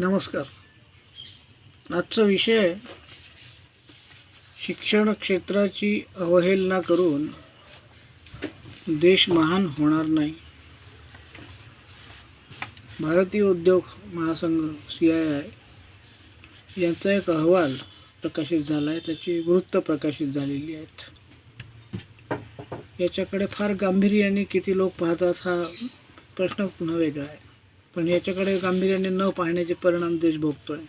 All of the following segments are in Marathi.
नमस्कार. आजचा विषय शिक्षण क्षेत्राची अवहेलना करून देश महान होणार नाही. भारतीय उद्योग महासंघ सी आय आय यांचा एक अहवाल प्रकाशित झाला आहे त्याची वृत्त प्रकाशित झालेली आहेत. याच्याकडे फार गांभीर्याने किती लोक पाहतात हा प्रश्न पुन्हा वेगळा आहे. पण याच्याकडे गांभीर्याने न पाहण्याचे परिणाम देश भोगतो आहे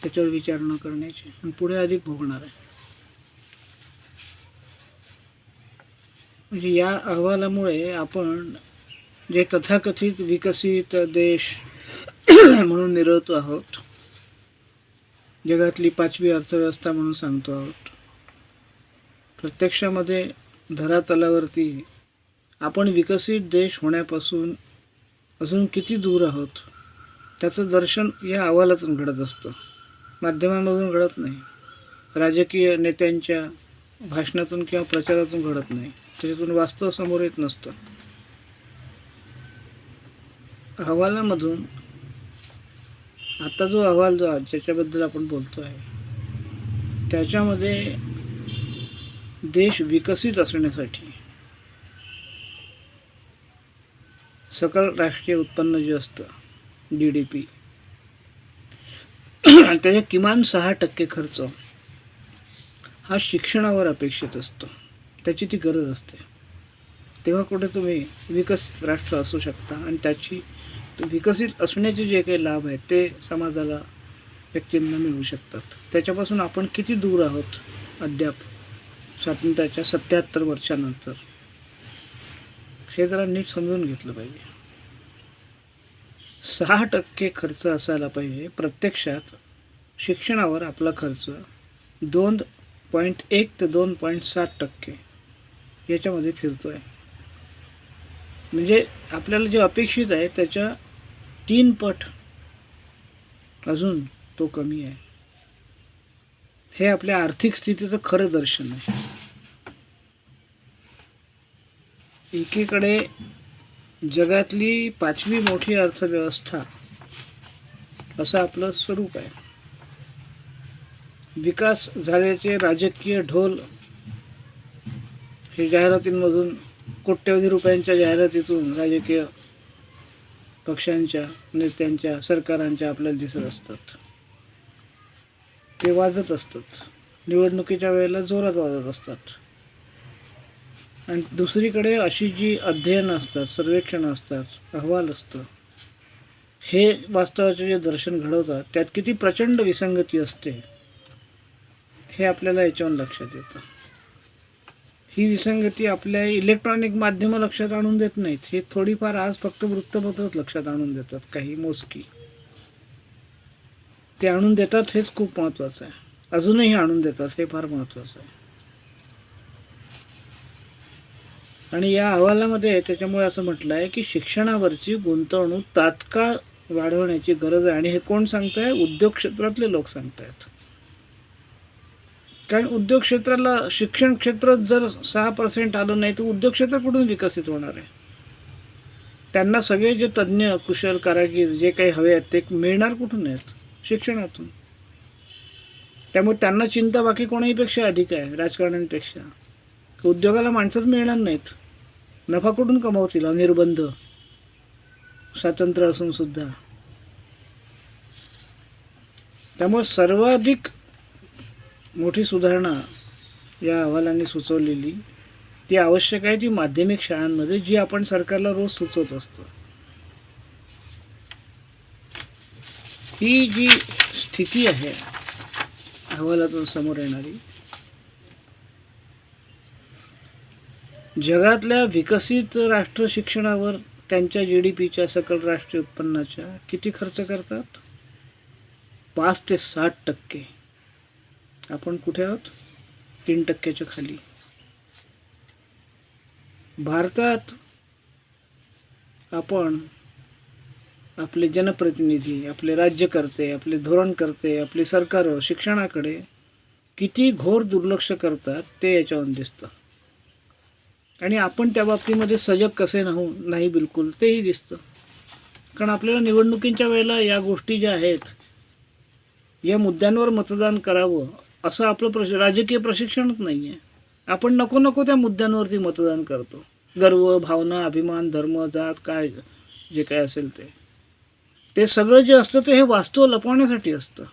त्याच्यावर विचार न करण्याचे. आणि पुढे अधिक भोगणार आहे. म्हणजे या अहवालामुळे आपण जे तथाकथित विकसित देश म्हणून मिरवतो आहोत जगातली पाचवी अर्थव्यवस्था म्हणून सांगतो आहोत प्रत्यक्षामध्ये धरातलावरती आपण विकसित देश होण्यापासून अजून किती दूर आहोत? त्याचं दर्शन या अहवालातून घडत असतं. माध्यमांमधून घडत नाही. राजकीय नेत्यांच्या भाषणातून किंवा प्रचारातून घडत नाही. त्याच्यातून वास्तव समोर येत नसतं. अहवालामधून आता जो अहवाल जो ज्याच्याबद्दल आपण बोलतो आहे त्याच्यामध्ये देश विकसित असण्यासाठी सकल राष्ट्रीय उत्पन्न जे असतं डी डी पी आणि त्याच्या किमान सहा टक्के खर्च हा शिक्षणावर अपेक्षित असतो. त्याची ती गरज असते. तेव्हा कुठे तुम्ही विकसित राष्ट्र असू शकता आणि त्याची विकसित असण्याचे जे काही लाभ आहेत ते समाजाला व्यक्तींना मिळू शकतात. त्याच्यापासून आपण किती दूर आहोत? अद्याप स्वातंत्र्याच्या सत्याहत्तर वर्षानंतर. हे जरा नीट समजून घेतलं पाहिजे. सहा टक्के खर्च असायला पाहिजे प्रत्यक्षात शिक्षणावर आपला खर्च. दोन पॉईंट एक ते दोन पॉईंट सात टक्के याच्यामध्ये फिरतो आहे म्हणजे आपल्याला जे अपेक्षित आहे त्याच्या तीन पट अजून तो कमी आहे. हे आपल्या आर्थिक स्थितीचं खरं दर्शन आहे. एकीकडे जगातली पाचवी मोठी अर्थव्यवस्था असं आपलं स्वरूप आहे. विकास झाल्याचे राजकीय ढोल हे जाहिरातींमधून कोट्यवधी रुपयांच्या जाहिरातीतून राजकीय पक्षांच्या नेत्यांच्या सरकारांच्या आपल्याला दिसत असतात. ते वाजत असतात. निवडणुकीच्या वेळेला जोरात वाजत असतात. आणि दुसरीकडे अशी जी अध्ययनं असतात सर्वेक्षण असतात अहवाल असतं हे वास्तवाचे जे दर्शन घडवतात त्यात किती प्रचंड विसंगती असते हे आपल्याला याच्यावरून लक्षात येतं. ही विसंगती आपल्या इलेक्ट्रॉनिक माध्यमं लक्षात आणून देत नाहीत. हे थोडीफार आज फक्त वृत्तपत्रच लक्षात आणून देतात काही मोजकी. ते आणून देतात हेच खूप महत्त्वाचं आहे. अजूनही आणून देतात हे फार महत्त्वाचं आहे. आणि या अहवालामध्ये त्याच्यामुळे असं म्हटलं आहे की शिक्षणावरची गुंतवणूक तात्काळ वाढवण्याची गरज आहे. आणि हे कोण सांगत आहे उद्योग क्षेत्रातले लोक सांगत आहेत कारण उद्योग क्षेत्राला शिक्षण क्षेत्र जर सहा पर्सेंट आलं नाही तर उद्योग क्षेत्र कुठून विकसित होणार आहे? त्यांना सगळे जे तज्ज्ञ कुशल कारागीर जे काही हवे आहेत ते मिळणार कुठून आहेत? शिक्षणातून. त्यामुळे त्यांना चिंता बाकी कोणाहीपेक्षा अधिक आहे? राजकारण्यांपेक्षा. उद्योगाला माणसंच मिळणार नाहीत. नफा कुठून कमावतील? अनिर्बंध. स्वातंत्र्य असून सुद्धा. त्यामुळे सर्वाधिक मोठी सुधारणा या अहवालाने सुचवलेली ती आवश्यक आहे ती माध्यमिक शाळांमध्ये जी आपण सरकारला रोज सुचवत असतो. ही जी स्थिती आहे अहवालातून समोर येणारी जगातल्या विकसित राष्ट्र शिक्षणावर त्यांच्या जी डी पीच्या सकल राष्ट्रीय उत्पन्नाच्या किती खर्च करतात? पाच ते साठ टक्के. आपण कुठे आहोत? तीन टक्क्याच्या खाली. भारतात आपण आपले जनप्रतिनिधी आपले राज्यकर्ते आपले धोरणकर्ते आपली सरकारं शिक्षणाकडे किती घोर दुर्लक्ष करतात ते याच्यावरून दिसतं. आणि आपण त्या बाबतीमध्ये सजग कसे नाहू नाही बिलकुल तेही दिसतं. कारण आपल्याला निवडणुकींच्या वेळेला या गोष्टी ज्या आहेत या मुद्द्यांवर मतदान करावं असं आपलं प्रश राजकीय प्रशिक्षणच नाही आहे आपण नको नको त्या मुद्द्यांवरती मतदान करतो. गर्व भावना अभिमान धर्म जात काय जे काय असेल ते. ते सगळं जे असतं ते हे वास्तव लपवण्यासाठी असतं.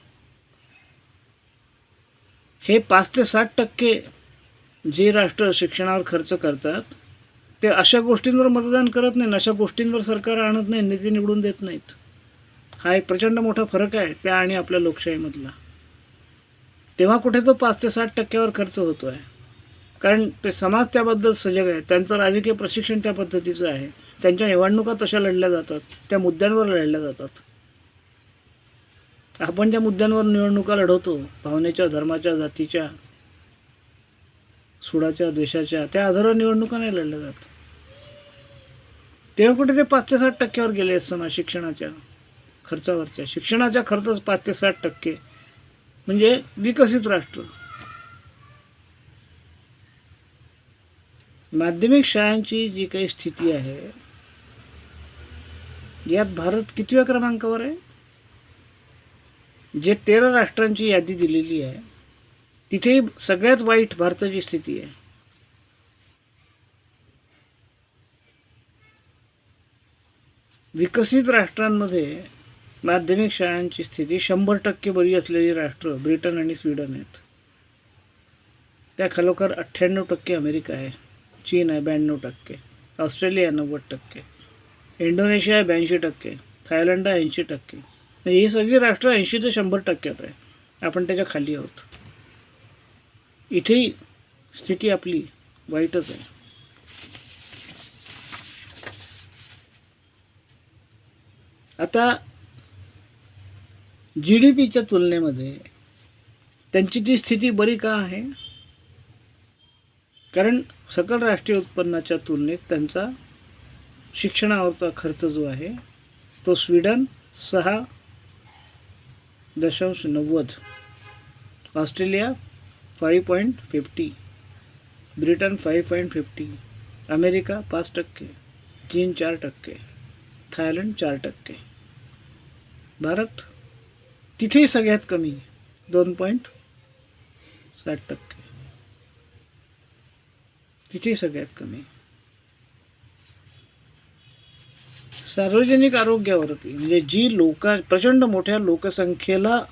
हे पाच ते साठ टक्के जे राष्ट्र शिक्षणावर खर्च करतात ते अशा गोष्टींवर मतदान करत नाही अशा गोष्टींवर सरकार आणत नाही नेते निवडून देत नाहीत. हा एक प्रचंड मोठा फरक आहे त्या आणि आपल्या लोकशाहीमधला. तेव्हा कुठे तो पाच ते साठ टक्क्यावर खर्च होतो आहे कारण ते समाज त्याबद्दल सजग आहे त्यांचं राजकीय प्रशिक्षण त्या पद्धतीचं आहे. त्यांच्या निवडणुका तशा लढल्या जातात त्या मुद्द्यांवर लढल्या जातात. आपण ज्या मुद्द्यांवर निवडणुका लढवतो भावनेच्या धर्माच्या जातीच्या सुडाच्या देशाच्या त्या आधारावर निवडणुका नाही लढल्या जात. तेव्हा कुठे ते पाच ते साठ टक्क्यावर गेले आहेत समाज शिक्षणाच्या खर्चावरच्या? शिक्षणाच्या खर्च पाच ते साठ टक्के. म्हणजे विकसित राष्ट्र. माध्यमिक शाळांची जी काही स्थिती आहे यात भारत कितव्या क्रमांकावर आहे? जे तेरा राष्ट्रांची यादी दिलेली आहे तिथे सगळ्यात वाईट भारताची स्थिती आहे. विकसित राष्ट्रांमध्ये माध्यमिक शाळांची स्थिती शंभर टक्के बरी असलेली राष्ट्र ब्रिटन आणि स्वीडन आहेत. त्या खालोखाल अठ्ठ्याण्णव टक्के अमेरिका आहे चीन आहे ब्याण्णव टक्के ऑस्ट्रेलिया नव्वद टक्के इंडोनेशिया आहे ब्याऐंशी टक्के थायलंड आहे ऐंशी टक्के. म्हणजे ही सगळी राष्ट्र ऐंशी ते शंभर टक्क्यात आहे. आपण त्याच्याखाली आहोत. इथेही स्थिती आपली वाईटच आहे. आता जी डी पीच्या तुलनेमध्ये त्यांची ती स्थिती बरी का आहे? कारण सकल राष्ट्रीय उत्पन्नाच्या तुलनेत त्यांचा शिक्षणावरचा खर्च जो आहे तो स्वीडन सहा दशांश नव्वद Australia five point fifty Britain five point fifty America पाच टक्के चीन चार टक्के थायलंड चार टक्के. भारत तिथेही सगळ्यात कमी दोन पॉईंट साठ टक्के. तिथेही सगळ्यात कमी. सार्वजनिक आरोग्यावरती म्हणजे जी लोक प्रचंड मोठ्या लोकसंख्येला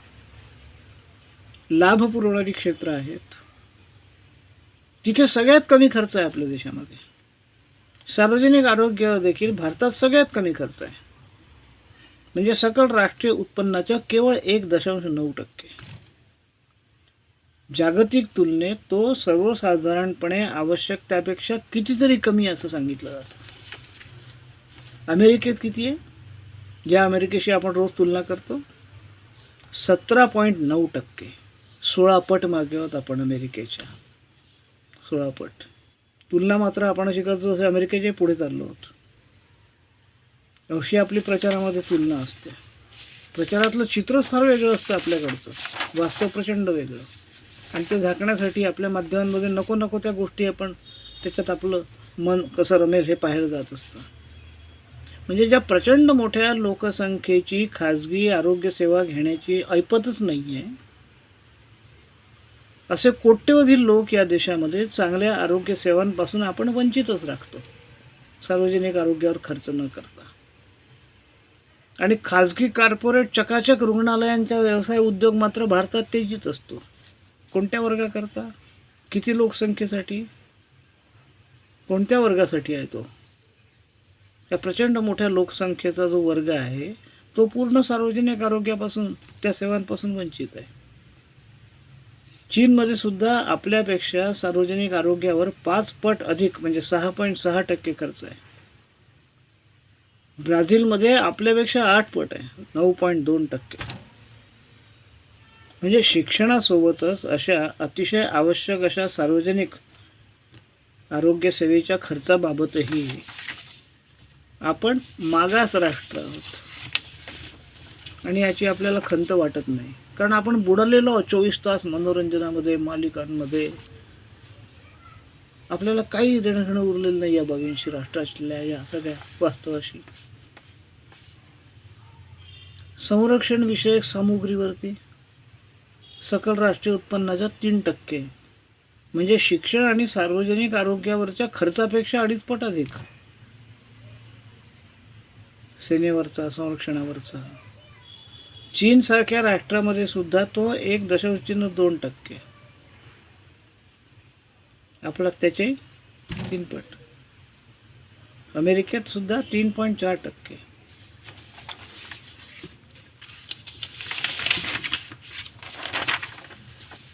लाभ पुरवणारी क्षेत्र आहेत. तिथे सगळ्यात कमी खर्च आहे आपल्या देशामध्ये. सार्वजनिक आरोग्य देखील भारतात सगळ्यात कमी खर्च आहे. म्हणजे सकल राष्ट्रीय उत्पन्नाच्या केवळ एक दशांश नऊ टक्के. जागतिक तुलनेत तो सर्वसाधारणपणे आवश्यक त्यापेक्षा कितीतरी कमी असं सांगितलं जातं. अमेरिकेत किती आहे? ज्या अमेरिकेशी आपण रोज तुलना करतो. सतरा पॉईंट नऊ टक्के. सोळा पट मागे आहोत आपण अमेरिकेच्या. सोळा पट तुलना मात्र आपण अशी करतो जसे अमेरिकेच्या पुढे चाललो आहोत. अशी आपली प्रचारामध्ये तुलना असते. प्रचारातलं चित्रच फार वेगळं असतं आपल्याकडचं. वास्तव प्रचंड वेगळं. आणि ते झाकण्यासाठी आपल्या माध्यमांमध्ये नको नको त्या गोष्टी आपण त्याच्यात आपलं मन कसं रमेल हे पाहायला जात असतं. म्हणजे ज्या प्रचंड मोठ्या लोकसंख्येची खाजगी आरोग्यसेवा घेण्याची ऐपतच नाही आहे असे कोट्यवधी लोक या देशामध्ये चांगल्या आरोग्य सेवांपासून आपण वंचितच राखतो. सार्वजनिक आरोग्यावर खर्च न करता. आणि खाजगी कार्पोरेट चकाचक रुग्णालयांचा व्यवसाय उद्योग मात्र भारतात तेजीत असतो. कोणत्या वर्गाकरता? किती लोकसंख्येसाठी? कोणत्या वर्गासाठी आहे तो? या प्रचंड मोठ्या लोकसंख्येचा जो वर्ग आहे तो पूर्ण सार्वजनिक आरोग्यापासून त्या सेवांपासून वंचित आहे. चीनमध्ये सुद्धा आपल्यापेक्षा सार्वजनिक आरोग्यावर पाच पट अधिक म्हणजे सहा पॉईंट सहा टक्के खर्च आहे. ब्राझीलमध्ये आपल्यापेक्षा आठ पट आहे नऊ पॉईंट दोन टक्के. म्हणजे शिक्षणासोबतच अशा अतिशय आवश्यक अशा सार्वजनिक आरोग्यसेवेच्या खर्चाबाबतही आपण मागास राष्ट्र आहोत. आणि याची आपल्याला खंत वाटत नाही. कारण आपण बुडालेलो आहोत चोवीस तास मनोरंजनामध्ये मालिकांमध्ये. आपल्याला काही देणं घेणं उरलेलं नाही या बाबींशी राष्ट्रातल्या या सगळ्या वास्तवाशी. संरक्षण विषयक सामुग्रीवरती सकल राष्ट्रीय उत्पन्नाच्या तीन टक्के. म्हणजे शिक्षण आणि सार्वजनिक आरोग्यावरच्या खर्चापेक्षा अडीच पट अधिक. सेनेवरचा संरक्षणावरचा. चीनसारख्या राष्ट्रामध्ये सुद्धा तो एक दशांश चिन्ह दोन टक्के. आपला त्याचे तीन पट. अमेरिकेत सुद्धा तीन पॉईंट चार टक्के.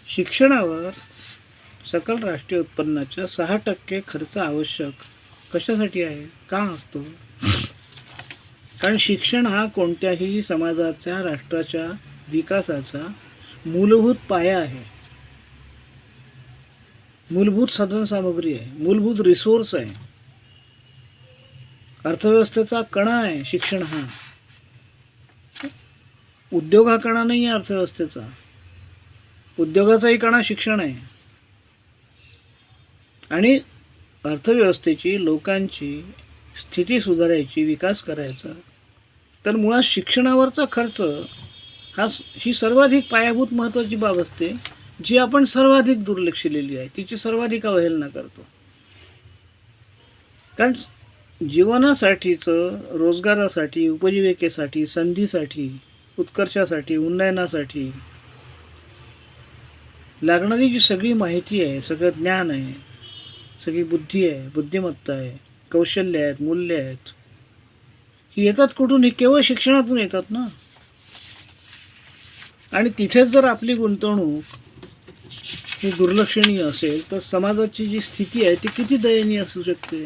शिक्षणावर सकल राष्ट्रीय उत्पन्नाच्या सहा टक्के खर्च आवश्यक कशासाठी आहे? का असतो? कारण शिक्षण हा कोणत्याही समाजाच्या राष्ट्राच्या विकासाचा मूलभूत पाया आहे. मूलभूत साधनसामुग्री आहे. मूलभूत रिसोर्स आहे. अर्थव्यवस्थेचा कणा आहे शिक्षण हा. उद्योग हा कणा नाही आहे अर्थव्यवस्थेचा. उद्योगाचाही कणा शिक्षण आहे. आणि अर्थव्यवस्थेची लोकांची स्थिती सुधारायची विकास करायचा तर मुळात शिक्षणावरचा खर्च हा ही सर्वाधिक पायाभूत महत्त्वाची बाब असते. जी आपण सर्वाधिक दुर्लक्षलेली आहे तिची सर्वाधिक अवहेलना करतो. कारण जीवनासाठीचं रोजगारासाठी उपजीविकेसाठी संधीसाठी उत्कर्षासाठी उन्नयनासाठी लागणारी जी सगळी माहिती आहे सगळं ज्ञान आहे सगळी बुद्धी आहे बुद्धिमत्ता आहे कौशल्य आहेत मूल्य आहेत येतात कुठून? हे केवळ शिक्षणातून येतात ना. आणि तिथेच जर आपली गुंतवणूक ही दुर्लक्षणीय असेल तर समाजाची जी स्थिती आहे ती किती दयनीय असू शकते?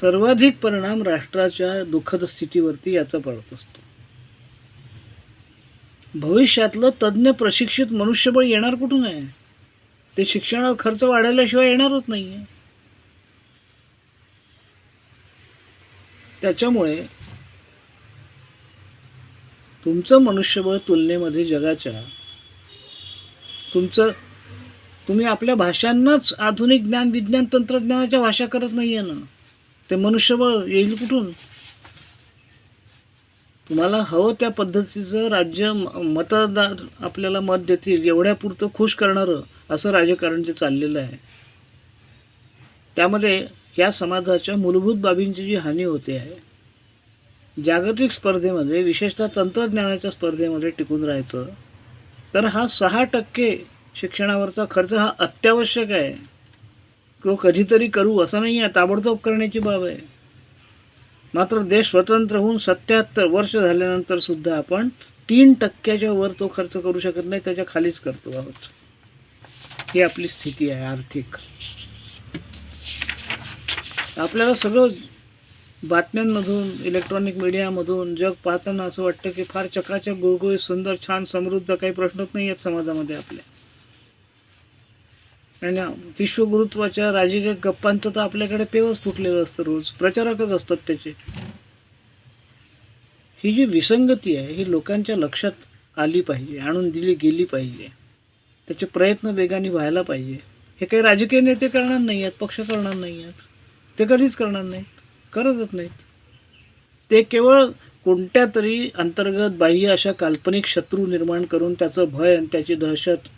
सर्वाधिक परिणाम राष्ट्राच्या दुःखद स्थितीवरती याचा पडत असतो. भविष्यातलं तज्ज्ञ प्रशिक्षित मनुष्यबळ येणार कुठून आहे? ते शिक्षणावर खर्च वाढवल्याशिवाय येणारच नाही आहे त्याच्यामुळे तुमचं मनुष्यबळ तुलनेमध्ये जगाच्या तुमचं तुम्ही आपल्या भाषांनाच आधुनिक ज्ञान विज्ञान तंत्रज्ञानाच्या भाषा करत नाही आहे ना. ते मनुष्यबळ येईल कुठून? तुम्हाला हवं त्या पद्धतीचं राज्य मतदार आपल्याला मत देतील एवढ्यापुरतं खुश करणारं असं राजकारण जे चाललेलं आहे. त्यामध्ये या समाजाच्या मूलभूत बाबींची जी हानी होते आहे जागतिक स्पर्धेमध्ये विशेषतः तंत्रज्ञानाच्या स्पर्धेमध्ये टिकून राहायचं तर हा सहा टक्के शिक्षणावरचा खर्च हा अत्यावश्यक आहे. तो कधीतरी करू असं नाही आहे ताबडतोब करण्याची बाब आहे. मात्र देश स्वतंत्र होऊन सत्याहत्तर वर्ष झाल्यानंतरसुद्धा आपण तीन टक्क्याच्या वर तो खर्च करू शकत नाही त्याच्या खालीच करतो आहोत. ही आपली स्थिती आहे आर्थिक. आपल्याला सगळं बातम्यांमधून इलेक्ट्रॉनिक मीडियामधून जग पाहताना असं वाटतं की फार चकाचक गुळगुळीत सुंदर छान समृद्ध काही प्रश्नच नाही आहेत समाजामध्ये आपल्या. आणि विश्वगुरुत्वाच्या राजकीय गप्पांचं तर आपल्याकडे पेवच फुटलेलं असतं रोज. प्रचारकच असतात त्याचे. ही जी विसंगती आहे ही लोकांच्या लक्षात आली पाहिजे आणून दिली गेली पाहिजे. त्याचे प्रयत्न वेगाने व्हायला पाहिजे. हे काही राजकीय नेते करणार नाही आहेत पक्ष करणार नाही आहेत. ते कधीच करणार नाहीत. करतच नाहीत. ते केवळ कोणत्या तरी अंतर्गत बाह्य अशा काल्पनिक शत्रू निर्माण करून त्याचं भय आणि त्याची दहशत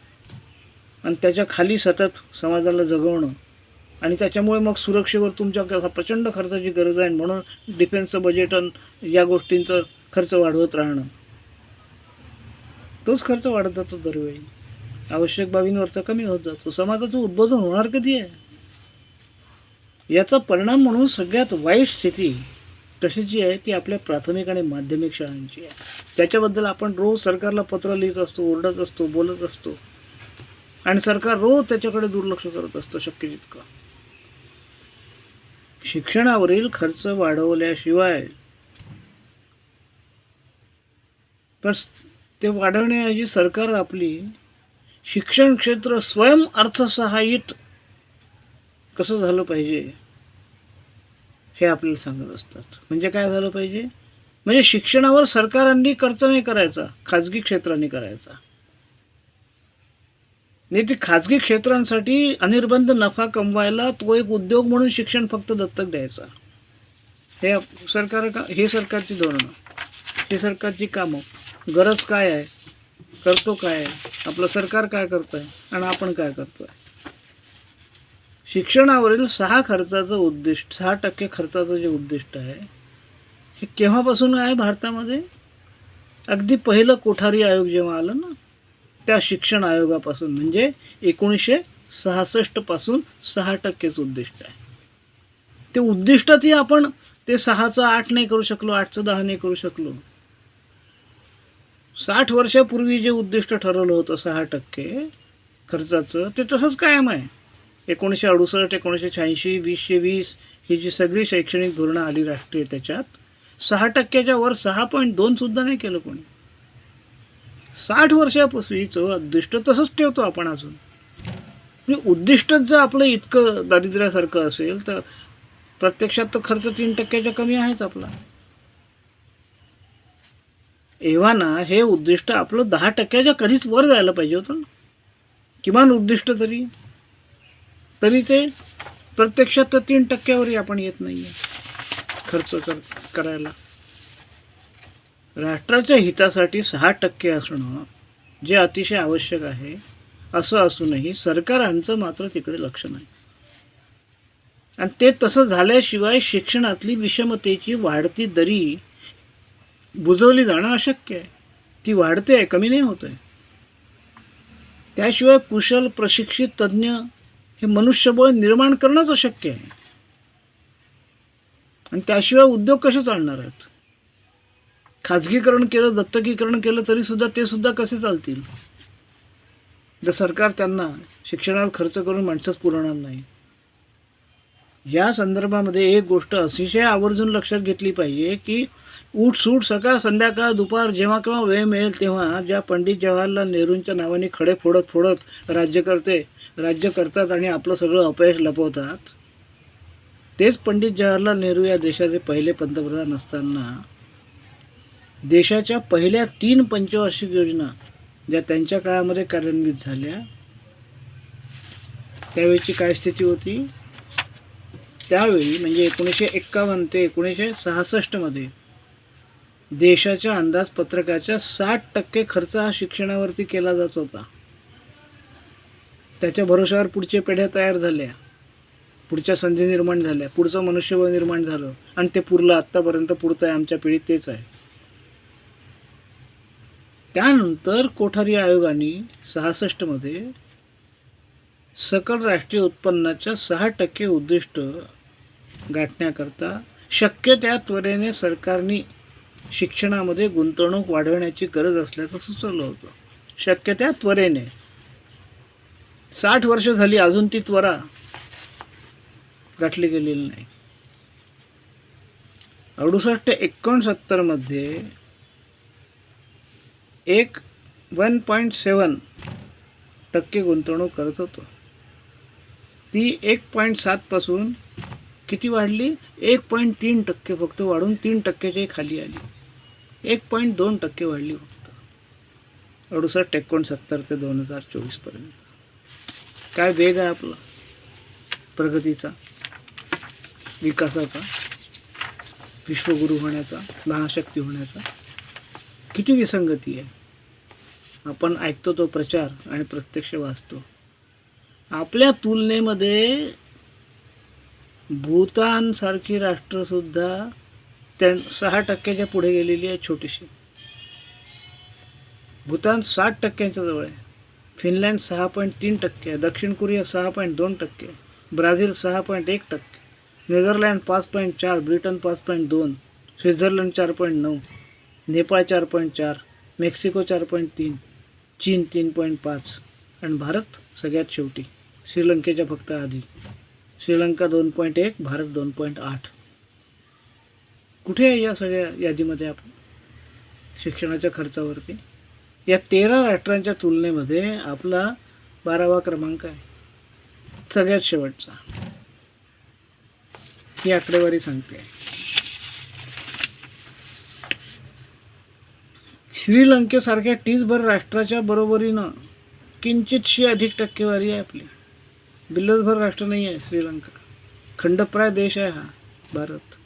आणि त्याच्याखाली सतत समाजाला जगवणं आणि त्याच्यामुळे मग सुरक्षेवर तुमच्या क- प्रचंड खर्चाची गरज आहे म्हणून डिफेन्सचं बजेट आणि या गोष्टींचा खर्च वाढवत राहणं. तोच खर्च वाढत जातो दरवेळी. आवश्यक बाबींवरचा कमी होत जातो. समाजाचं उद्बोधन होणार कधी आहे? याचा परिणाम म्हणून सगळ्यात वाईट स्थिती कशाची आहे? ती आपल्या प्राथमिक आणि माध्यमिक शाळांची आहे. त्याच्याबद्दल आपण रोज सरकारला पत्र लिहित असतो ओरडत असतो बोलत असतो. आणि सरकार रोज त्याच्याकडे दुर्लक्ष करत असतं शक्य जितकं. शिक्षणावरील खर्च वाढवल्याशिवाय पण ते वाढवण्याऐवजी सरकार आपली शिक्षण क्षेत्र स्वयं अर्थसहाय्यित कसं झालं पाहिजे? हे आपल्याला सांगत असतात. म्हणजे काय झालं पाहिजे? म्हणजे शिक्षणावर सरकारांनी खर्च नाही करायचा खाजगी क्षेत्रांनी करायचा. नाही ते खाजगी क्षेत्रांसाठी अनिर्बंध नफा कमवायला तो एक उद्योग म्हणून शिक्षण फक्त दत्तक द्यायचा. हे सरकार का हे सरकारची धोरणं. हे सरकारची कामं. गरज काय आहे? करतो काय? आहे आपलं सरकार काय करतं आहे आणि आपण काय करतो आहे शिक्षणावरील सहा खर्चाचं उद्दिष्ट सहा टक्के खर्चाचं जे उद्दिष्ट आहे हे केव्हापासून आहे भारतामध्ये? अगदी पहिलं कोठारी आयोग जेव्हा आलं ना त्या शिक्षण आयोगापासून म्हणजे एकोणीसशे सहासष्टपासून सहा टक्केच उद्दिष्ट आहे. ते उद्दिष्टही आपण ते सहाचं आठ नाही करू शकलो आठचं दहा नाही करू शकलो. साठ वर्षापूर्वी जे उद्दिष्ट ठरवलं होतं सहा टक्के खर्चाचं ते तसंच कायम आहे. एकोणीसशे अडुसष्ट एकोणीसशे शहाऐंशी वीसशे वीस ही जी सगळी शैक्षणिक धोरणं आली राष्ट्रीय त्याच्यात सहा टक्क्याच्या वर सहा पॉईंट दोनसुद्धा नाही केलं कोणी. साठ वर्षापूर्वीचं उद्दिष्ट तसंच ठेवतो आपण अजून. म्हणजे उद्दिष्टच जर आपलं इतकं दारिद्र्यासारखं असेल तर प्रत्यक्षात तर खर्च तीन टक्क्याच्या कमी आहेच आपला. एव्हाना हे उद्दिष्ट आपलं दहा टक्क्याच्या कधीच वर जायला पाहिजे होतं. ना किमान उद्दिष्ट तरी. तरी ते प्रत्यक्षात तर तीन टक्क्यावरही आपण येत नाही आहे खर्च कर करायला. राष्ट्राच्या हितासाठी सहा टक्के असणं जे अतिशय आवश्यक आहे असं असूनही सरकारांचं मात्र तिकडे लक्ष नाही. आणि ते तसं झाल्याशिवाय शिक्षणातली विषमतेची वाढती दरी बुजवली जाणं अशक्य आहे. ती वाढते आहे कमी नाही होत आहे. त्याशिवाय कुशल प्रशिक्षित तज्ज्ञ हे मनुष्यबळ निर्माण करणंच अशक्य आहे. आणि त्याशिवाय उद्योग कसे चालणार आहेत? खाजगीकरण केलं दत्तकीकरण केलं तरीसुद्धा ते सुद्धा कसे चालतील? जर सरकार त्यांना शिक्षणावर खर्च करून माणसंच पुरवणार नाही. या संदर्भामध्ये एक गोष्ट अतिशय आवर्जून लक्षात घेतली पाहिजे की उठ सूट सकाळ संध्याकाळ दुपार जेव्हा केव्हा वेळ मिळेल तेव्हा ज्या पंडित जवाहरलाल नेहरूंच्या नावाने खडे फोडत फोडत राज्य करते राज्य करतात आणि आपलं सगळं अपयश लपवतात. तेच पंडित जवाहरलाल नेहरू या देशाचे पहिले पंतप्रधान असताना देशाच्या पहिल्या तीन पंचवार्षिक योजना ज्या त्यांच्या काळामध्ये कार्यान्वित झाल्या त्यावेळची काय स्थिती होती? त्यावेळी म्हणजे एकोणीसशे एक्कावन्न ते एकोणीसशे सहासष्टमध्ये देशाच्या अंदाजपत्रकाच्या साठ टक्के खर्च हा शिक्षणावरती केला जात होता. त्याच्या भरोशावर पुढच्या पिढ्या तयार झाल्या. पुढच्या संधी निर्माण झाल्या. पुढचं मनुष्यबळ निर्माण झालं. आणि ते पुरलं. आत्तापर्यंत पुरतं आहे आमच्या पिढीत तेच आहे. त्यानंतर कोठारी आयोगाने सहासष्टमध्ये सकल राष्ट्रीय उत्पन्नाच्या सहा टक्के उद्दिष्ट गाठण्याकरता शक्य त्या त्वरेने सरकारने शिक्षणामध्ये गुंतवणूक वाढवण्याची गरज असल्याचं सुचवलं होतं. शक्य त्या त्वरेने. साठ वर्ष झाली अजून ती त्वरा गाठली गेलेली नाही. अडुसष्ट एकोणसत्तरमध्ये एक वन पॉईंट सेवन टक्के गुंतवणूक करत होतो. ती एक पॉईंट सातपासून किती वाढली? एक पॉईंट तीन टक्के फक्त वाढून तीन टक्क्याच्याही खाली आली. एक पॉईंट दोन टक्के वाढली फक्त. अडुसष्ट एकोणसत्तर ते दोन हजार चोवीसपर्यंत काय वेग आहे आपला? प्रगतीचा विकासाचा विश्वगुरू होण्याचा महाशक्ती होण्याचा. किती विसंगती आहे. आपण ऐकतो तो प्रचार आणि प्रत्यक्ष वाचतो. आपल्या तुलनेमध्ये भूतानसारखी राष्ट्रसुद्धा त्या सहा टक्क्याच्या पुढे गेलेली आहे छोटीशी. भूतान साठ टक्क्यांच्या जवळ आहे. फिनलँड सहा पॉईंट तीन टक्के दक्षिण कोरिया सहा पॉईंट दोन टक्के ब्राझील सहा पॉईंट एक टक्के नेदरलँड पाच पॉईंट चार ब्रिटन पाच पॉईंट दोन स्वित्झर्लंड चार पॉईंट नऊ नेपाळ चार पॉईंट चार मेक्सिको चार पॉईंट तीन चीन तीन पॉईंट पाच आणि भारत सगळ्यात शेवटी श्रीलंकेच्या फक्त आधी. श्रीलंका दोन पॉईंट एक भारत दोन पॉईंट आठ. कुठे आहे या सगळ्या यादीमध्ये आपण? शिक्षणाच्या खर्चावरती? या तेरा राष्ट्रांच्या तुलनेमध्ये आपला बारावा क्रमांक आहे. सगळ्यात शेवटचा. ही आकडेवारी सांगते. श्रीलंकेसारख्या तीसभर राष्ट्राच्या बरोबरीनं किंचितशी अधिक टक्केवारी आहे आपली. बिल्लसभर राष्ट्र नाही आहे श्रीलंका. खंडप्राय देश आहे हा भारत.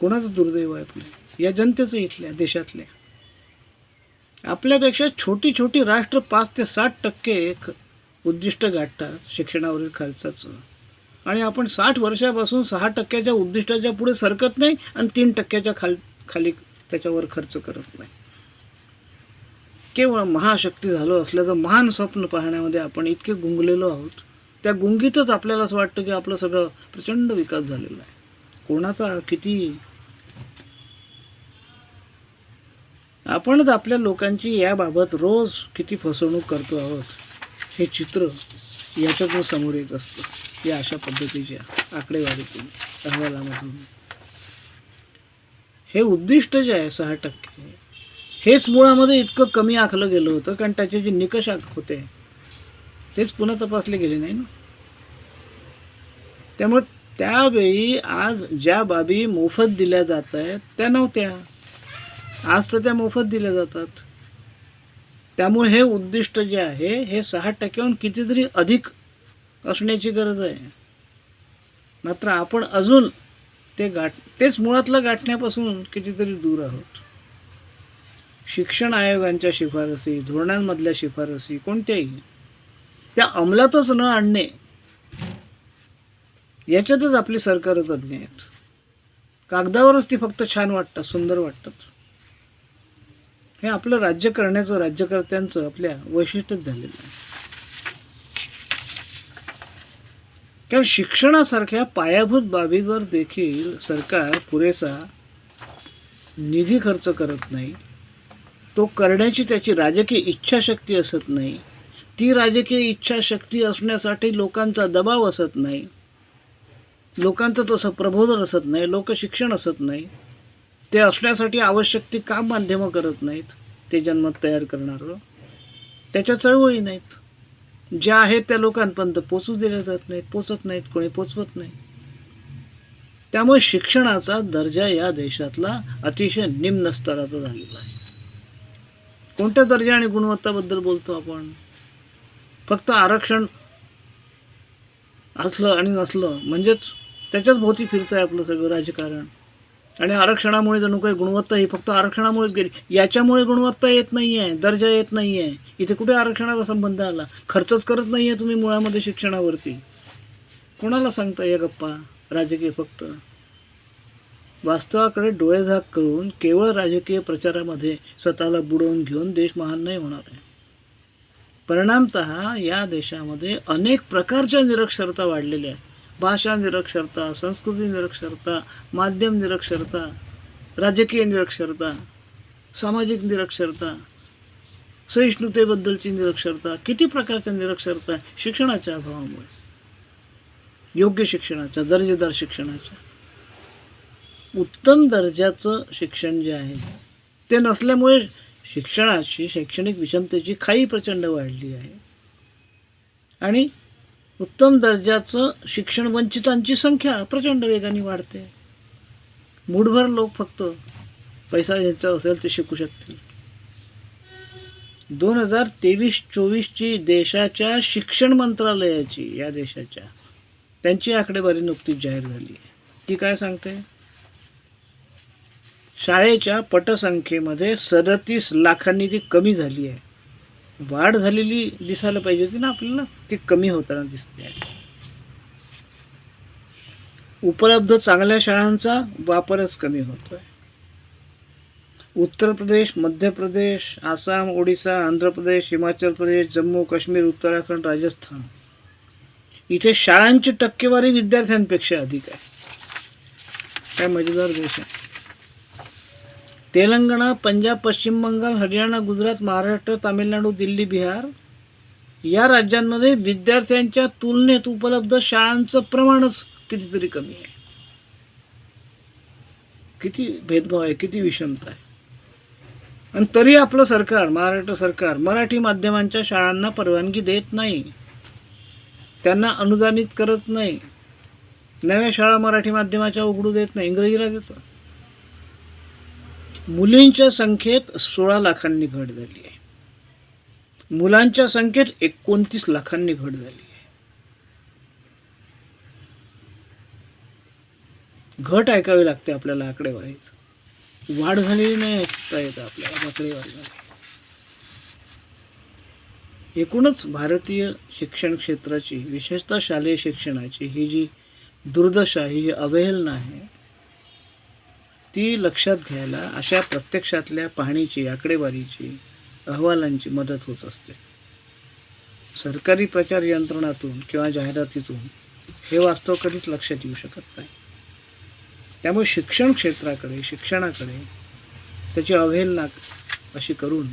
कोणाचं दुर्दैव आहे आपलं? या जनतेचं इथल्या देशातल्या. आपल्यापेक्षा छोटी छोटी राष्ट्र पाच ते साठ टक्के एक उद्दिष्ट गाठतात शिक्षणावरील खर्चाचं. आणि आपण साठ वर्षापासून सहा टक्क्याच्या उद्दिष्टाच्या पुढे सरकत नाही आणि तीन टक्क्याच्या खाल खाली त्याच्यावर खर्च करत नाही. केवळ महाशक्ती झालो असल्याचं महान स्वप्न पाहण्यामध्ये आपण इतके गुंगलेलो आहोत. त्या गुंगीतच आपल्याला असं वाटतं की आपलं सगळं प्रचंड विकास झालेला आहे. कोणाचा किती आपणच आपल्या लोकांची याबाबत रोज किती फसवणूक करतो आहोत हे चित्र याच्यातून समोर येत असतं. या अशा पद्धतीच्या आकडेवारीतून अहवालामधून. हे उद्दिष्ट जे आहे सहा टक्के हेच मुळामध्ये इतकं कमी आखलं गेलं होतं कारण त्याचे जे निकष होते तेच पुन्हा तपासले गेले नाही ना? त्यामुळे त्यावेळी आज ज्या बाबी मोफत दिल्या जात आहेत त्या नव्हत्या. आज तर त्या मोफत दिल्या जातात. त्यामुळे हे उद्दिष्ट जे आहे हे सहा टक्क्याहून कितीतरी अधिक असण्याची गरज आहे. मात्र आपण अजून ते गाठ तेच मुळातलं गाठण्यापासून कितीतरी दूर आहोत. शिक्षण आयोगांच्या शिफारसी धोरणांमधल्या शिफारसी कोणत्याही त्या अंमलातच न आणणे याच्यातच आपली सरकारं तज्ज्ञ आहेत. कागदावरच ती फक्त छान वाटतात सुंदर वाटतात. हे आपलं राज्य करण्याचं राज्यकर्त्यांचं आपल्या वैशिष्ट्यच झालेलं आहे. कारण शिक्षणासारख्या पायाभूत बाबींवर देखील सरकार पुरेसा निधी खर्च करत नाही. तो करण्याची त्याची राजकीय इच्छाशक्ती असत नाही. ती राजकीय इच्छाशक्ती असण्यासाठी लोकांचा दबाव असत नाही. लोकांचं तसं प्रबोधन असत नाही लोकशिक्षण असत नाही. ते असण्यासाठी आवश्यक ती काम माध्यमं करत नाहीत ते जन्मत तयार करणारं. त्याच्या चळवळी नाहीत. ज्या आहेत त्या लोकांपर्यंत पोचू दिल्या जात नाहीत पोचत नाहीत कोणी पोचवत नाही. त्यामुळे शिक्षणाचा दर्जा या देशातला अतिशय निम्न स्तराचा झालेला आहे. कोणत्या दर्जा आणि गुणवत्ताबद्दल बोलतो आपण? फक्त आरक्षण असलं आणि नसलं म्हणजेच त्याच्याच भोवती फिरतं आहे आपलं सगळं राजकारण. आणि आरक्षणामुळे जणू काही गुणवत्ता ही फक्त आरक्षणामुळेच गेली. याच्यामुळे गुणवत्ता येत नाही आहे दर्जा येत नाही आहे इथे कुठे आरक्षणाचा संबंध आला? खर्चच करत नाही आहे तुम्ही मुळामध्ये शिक्षणावरती. कोणाला सांगता या गप्पा? राजकीय फक्त. वास्तवाकडे डोळेझाक करून केवळ राजकीय प्रचारामध्ये स्वतःला बुडवून घेऊन देश महान नाही होणार आहे. परिणामत या देशामध्ये अनेक प्रकारच्या निरक्षरता वाढलेल्या आहेत. भाषा निरक्षरता संस्कृती निरक्षरता माध्यम निरक्षरता राजकीय निरक्षरता सामाजिक निरक्षरता सहिष्णुतेबद्दलची निरक्षरता किती प्रकारच्या निरक्षरता शिक्षणाच्या अभावामुळे योग्य शिक्षणाच्या दर्जेदार शिक्षणाच्या उत्तम दर्जाचं शिक्षण जे आहे ते नसल्यामुळे शिक्षणाची शैक्षणिक विषमतेची खाई प्रचंड वाढली आहे आणि उत्तम दर्जाचं शिक्षण वंचितांची संख्या प्रचंड वेगाने वाढते. मूठभर लोक फक्त पैसा घ्यायचा असेल ते शिकू शकतील. दोन हजार तेवीस चोवीसची देशाच्या शिक्षण मंत्रालयाची या देशाच्या त्यांची आकडेवारी नुकतीच जाहीर झाली आहे. ती काय सांगते? शाळेच्या पटसंख्येमध्ये सदतीस लाखांनी ती कमी झाली आहे. वाढ झालेली दिसायला पाहिजे होती ना आपल्याला ती कमी होताना दिसते आहे. उपलब्ध चांगल्या शाळांचा वापरच कमी होतोय. उत्तर प्रदेश मध्य प्रदेश आसाम ओडिसा आंध्र प्रदेश हिमाचल प्रदेश जम्मू काश्मीर उत्तराखंड राजस्थान. इथे शाळांची टक्केवारी विद्यार्थ्यांपेक्षा अधिक आहे. काय मजेदार देश आहे. तेलंगणा पंजाब पश्चिम बंगाल हरियाणा गुजरात महाराष्ट्र तामिळनाडू दिल्ली बिहार या राज्यांमध्ये विद्यार्थ्यांच्या तुलनेत उपलब्ध शाळांचं प्रमाणच कितीतरी कमी आहे. किती भेदभाव आहे किती विषमता आहे. आणि तरी आपलं सरकार महाराष्ट्र सरकार मराठी माध्यमांच्या शाळांना परवानगी देत नाही. त्यांना अनुदानित करत नाही. नव्या शाळा मराठी माध्यमाच्या उघडू देत नाही. इंग्रजीला देतं मुलींच्या संख्येत सोळा लाखांनी घट झाली आहे. मुलांच्या संख्येत एकोणतीस लाखांनी घट झाली आहे. घट ऐकावी लागते आपल्याला आकडेवारीत वाढ झालेली नाही ऐकता येतं आपल्याला आकडेवारी एकूणच भारतीय शिक्षण क्षेत्राची विशेषतः शालेय शिक्षणाची ही जी दुर्दशा ही जी अवहेलना आहे ती लक्षात घ्यायला अशा प्रत्यक्षातल्या पाहणीची आकडेवारीची अहवालांची मदत होत असते. सरकारी प्रचार यंत्रणातून किंवा जाहिरातीतून हे वास्तव कधीच लक्षात येऊ शकत नाही. त्यामुळे शिक्षण क्षेत्राकडे शिक्षणाकडे त्याची अवहेलना अशी करून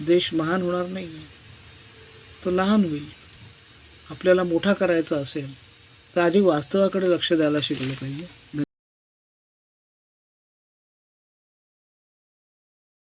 देश महान होणार नाही आहे तो लहान होईल. आपल्याला मोठा करायचा असेल तर आधी वास्तवाकडे लक्ष द्यायला शिकलं पाहिजे.